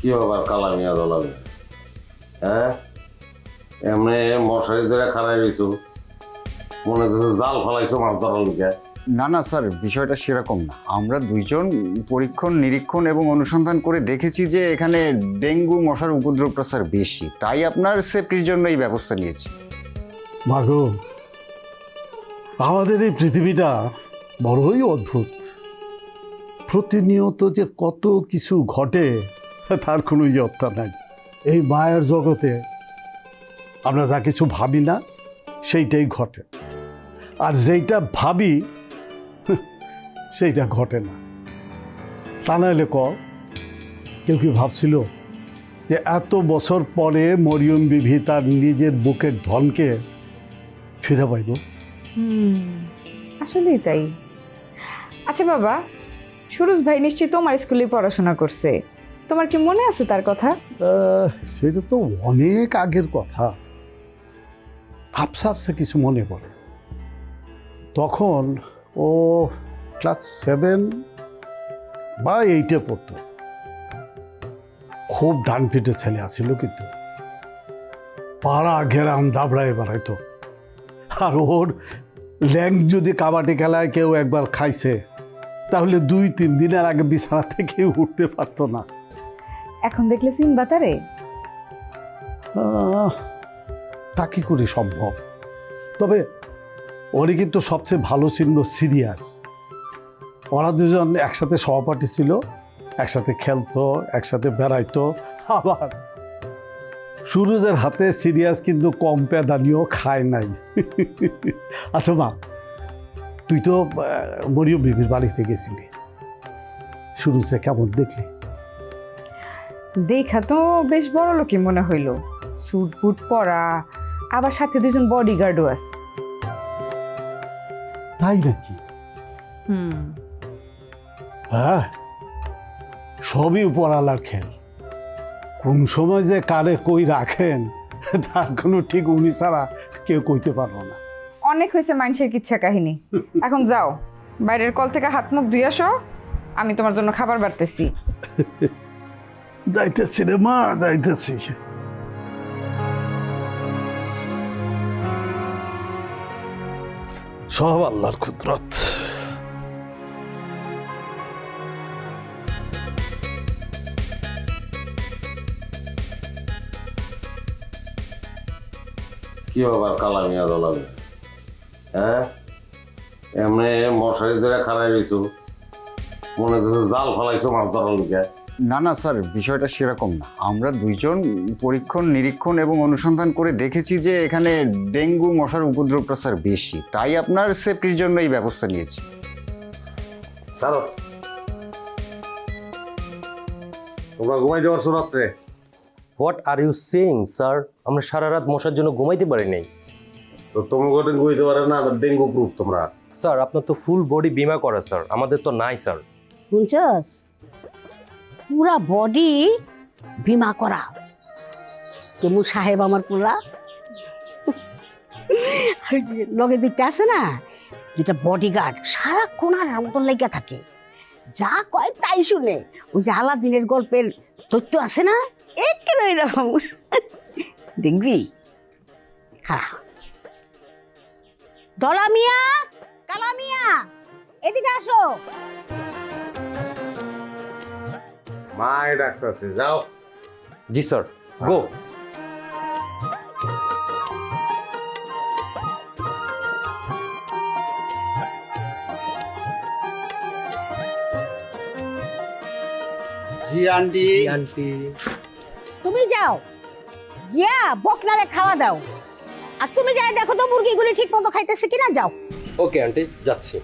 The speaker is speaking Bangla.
কি আবার কালামিয়া দলামি হ্যাঁ? এমনি মশারি ধরে খারাই রইছো। মনে করছ জাল ফলাইছো মাছ ধরার লিখে না না স্যার বিষয়টা সেরকম না। আমরা দুইজন পরীক্ষণ নিরীক্ষণ এবং অনুসন্ধান করে দেখেছি যে এখানে ডেঙ্গু মশার উপদ্রবটা স্যার বেশি। তাই আপনার সেফটির জন্য এই ব্যবস্থা নিয়েছি। মাগো আমাদের এই পৃথিবীটা বড়ই অদ্ভুত। প্রতিনিয়ত যে কত কিছু ঘটে তার কোনো ইয়ত্তা নাই। এই মায়ের জগতে আমরা যা কিছু ভাবি না, সেইটাই ঘটে। আর যেইটা ভাবি, সেইটা ঘটে না। তা নাহলে ক কেউ কি ভাবছিল যে এত বছর পরে মরিয়ম বিভি তার নিজের বুকের ধনকে ফিরে পাইব? আসলেই তাই। আচ্ছা বাবা, সুরজ ভাই নিশ্চয়ই তোমার স্কুলে পড়াশোনা করছে। তোমার কি মনে আছে তার কথা? সেটা তো অনেক আগের কথা। আপসা আপসা কিছু মনে পড়ে তখন ও ক্লাস সেভেন বা এইটে পড়তো। খুব ডান পিটে ছেলে আসিল কিন্তু। পাড়া ঘেরাম দাবড়ায় বেড়াইতো। আর ওর ল্যাং যদি কাবাডি খেলায় কেউ একবার খাইছে, তাহলে দুই তিন দিনের আগে বিছানা থেকে উঠতে পারতো না। এখন দেখলে চিনবা তারে? তা কি করে সম্ভব? তবে ওরই কিন্তু সবচেয়ে ভালো চিহ্ন সিরিয়াস। ওরা দুজন একসাথে সহপাঠী ছিল একসাথে খেলতো একসাথে বেড়াইতো আবার সুরজের হাতে সিরিয়াস কিন্তু কম পেদানিও খায় নাই। আচ্ছা মা তুই তো আহ, মরিয়ম বিবির বাড়িতে গেছিলি। সুরজে কেমন দেখলি? দেখা তো বেশ বড় লোকই মনে হইল। স্যুট বুট পরা আবার সাথে দুজন বডিগার্ডও আছে। তাই নাকি? হুম। হ্যাঁ সবই উপরালার খেল। কোন সময় যে কারে কই রাখেন তার কোনো ঠিক উনি ছাড়া কেউ কইতে পারব না। অনেক হয়েছে মানুষের কিচ্ছা কাহিনী। এখন যাও বাইরের কল থেকে হাত মুখ ধুয়ে আসো আমি তোমার জন্য খাবার বাড়তেছি। যাইতেছি রে মা যাইতেছি। সব আল্লাহর কুদরত। কি আবার কালামিয়া দলামি হ্যাঁ? এমনি মশারি ধরে খারাই রইছো। মনে করছ জাল ফলাইছো মাছ ধরার লিখে না না স্যার বিষয়টা সেরকম না। আমরা দুইজন পরীক্ষণ নিরীক্ষণ এবং অনুসন্ধান করে দেখেছি যে এখানে ডেঙ্গু মশার উপদ্রবটা স্যার বেশি। তাই আপনার সেফটির জন্য এই ব্যবস্থা নিয়েছি। ছাড়ো তোমরা ঘুমাই যাওয়ার রাত্রে what are you saying sir? আমরা সারা রাত মশার জন্য ঘুমাইতে পারি নাই। তো ডেঙ্গু হইতে পারে না ডেঙ্গু প্রুফ তোমরা। স্যার আপনার তো ফুল বডি বিমা করা স্যার। আমাদের তো নাই স্যার। শুনছস? পুরা বডি বিমা করা। কেমন সাহেব আমার পুরা লগে দুইটা আছে না, দুইটা বডিগার্ড সারা কোনার মতন লেগে থাকে। যা কয় তাই শুনে। ওই যে আলাদিনের গল্পের তথ্য আছে না? একেবারে এরকম দেখবি? খারাপ দলা মিয়া, কালা মিয়া, এদিকে আসো। মায় ডাকতেছে যাও। জি স্যার গো। জি আন্টি। আন্টি। তুমি যাও। গিয়া বকনারে খাওয়া দাও। আর তুমি যাই দেখো তো মুরগিগুলি ঠিক মতো খাইতেছে কিনা যাও। ওকে আন্টি যাচ্ছি।